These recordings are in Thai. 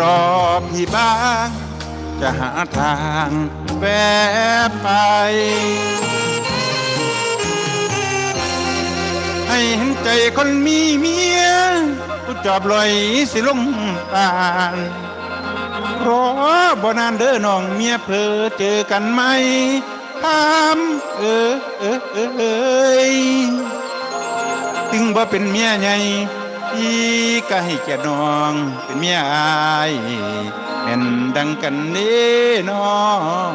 รอพี่บ้าง จะหาทางแวะไป ให้เห็นใจคนมีเมียผู้จอบลอยสิลงตาลรอบ่นานเด้อน้องเมียเพอเจอกันไหมถามเออเออเออเอยถึงบ่เป็นเมียใหญ่ พี่ก็ให้เกียรติน้องเป็นเมียอายเป็นดังกันนี่น้อง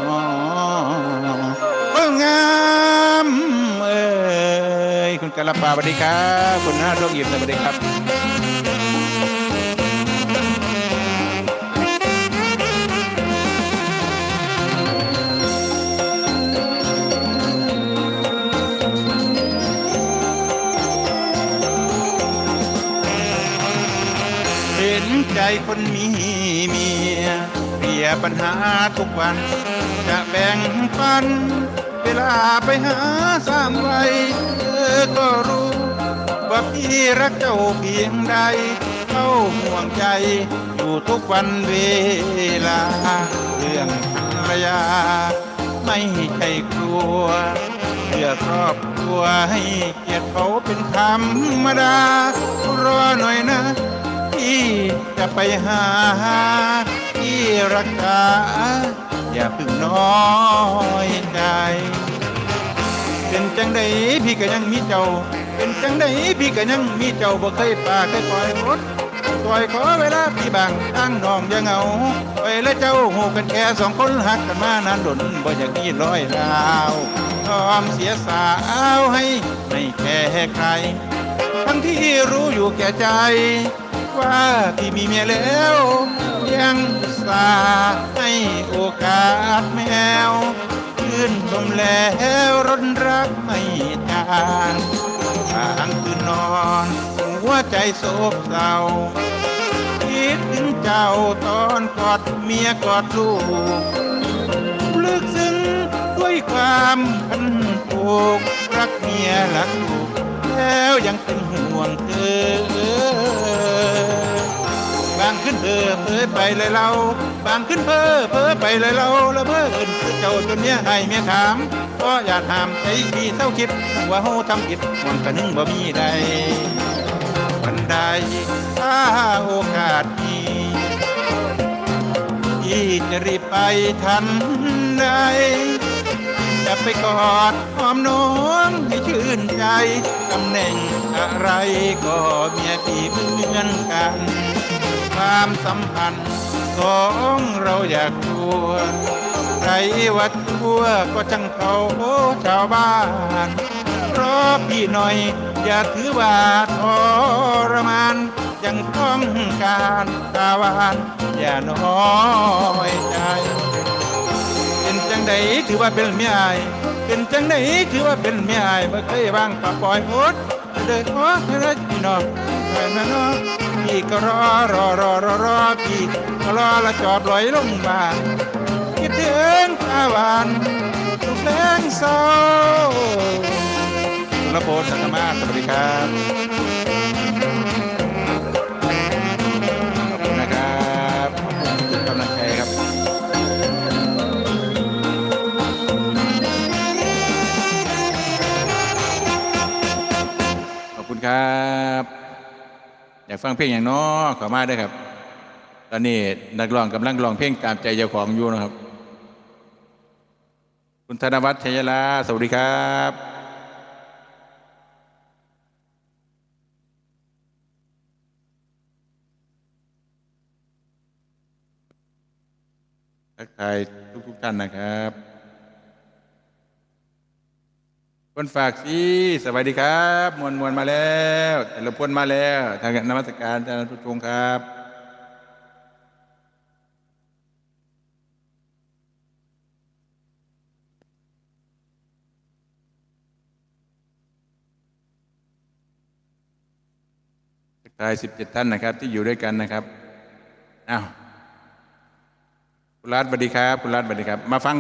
เอ้งามเอ้ยคุณกะละปาสวัสดีครับ คุณหน้าโรคยิมสวัสดีครับ ใจคนมีเมียเพียปัญหาทุกวัน จะแบ่งปัน เวลาไปหาสามไว้เธอก็รู้ ว่าพี่รักเจ้าเพียงใดเข้าห่วงใจ อยู่ทุกวันเวลา เรื่องภรรยา ไม่ใช่กลัวเพื่อครอบครัวให้เกียรติเขาเป็นธรรมดา รอหน่อยนะ ที่จะไปหาที่รักษาอย่าพึ่งน้อยใจเป็นจังใดพี่ก็ยังมีเจ้า เป็นจังใดพี่ก็ยังมีเจ้าบ่เคยป่าเคยปล่อยรถปล่อยขอเวลาพี่บางตั้งน้องอยังเหงาไปแล้วเจ้าหูกันแค่สองคนหักกันมานานดนบ่อยากมีร้อยดาวยอมเสียสาวให้ไม่แค่ใคร ทั้งที่รู้อยู่แก่ใจ ว่าพี่มีเมียแล้วยังสาให้โอกาสแมวชื่นชมแล้วรนรักไม่จางทางคืนนอนหัวใจโศกเศร้าคิดถึงเจ้าตอนกอดเมียกอดลูกลึกซึ้งด้วยความพันผูกรักเมียรักลูกแล้วยังเป็นห่วงเธอางขึ้นเพ้อเพ้อไปเลยเรา บางขึ้นเพ้อเพ้อไปเลยเราแล้วเพ้อเอินเจ้าจนเนี้ยให้เมียถามก็อย่าถามใจพี่เศร้าคิดว่าเฮทำผิดหวังกระนึงบ่มีใดวันใดถ้าโอกาสมีที่จะรีบไปทันใดจะไปกอดหอมน้องให้ชื่นใจตำแหน่งอะไรก็เมียพี่เหมือนกัน ความสัมพันธ์ของเราอยากตัวใครว่าทั่วก็จังเขาชาวบ้านรอพี่หน่อย อย่าถือว่าทรมานยังต้องการตาวานอย่าน้อยใจ เป็นจังใดถือว่าเป็นเมียอายเป็นจังใดถือว่าเป็นเมียอายเมื่อเคยวางปะปล่อยโอดเดินหัวเฮ้ยพี่น้อง ไปมาเนาะพี่ก็รอรอรอรอรอพี่ก็รอและจอดลอยลงบาคิดถึงตาหวานสุขแสงเศร้าระโบสังฆมาสวัสดีครับขอบคุณนะครับขอบคุณทุกกำลังใจครับขอบคุณครับ อยากฟังเพลงอย่างน้อขอมาด้วยครับ ตอนนี้นักร้องกำลังร้องเพลงตามใจเจ้าของอยู่นะครับ คุณธนวัฒน์ชัยลาสวัสดีครับทักทายทุกๆท่านนะครับ คนฝากสิสวัสดีครับ มวลมวลมาแล้วแต่ละพนมาแล้วทางนมัสการอาจารย์ผู้ชมครับทายสิบเจ็ดท่านนะครับ ที่อยู่ด้วยกันนะครับอ้าวคุณรัฐสวัสดีครับคุณรัฐสวัสดีครับ มาฟัง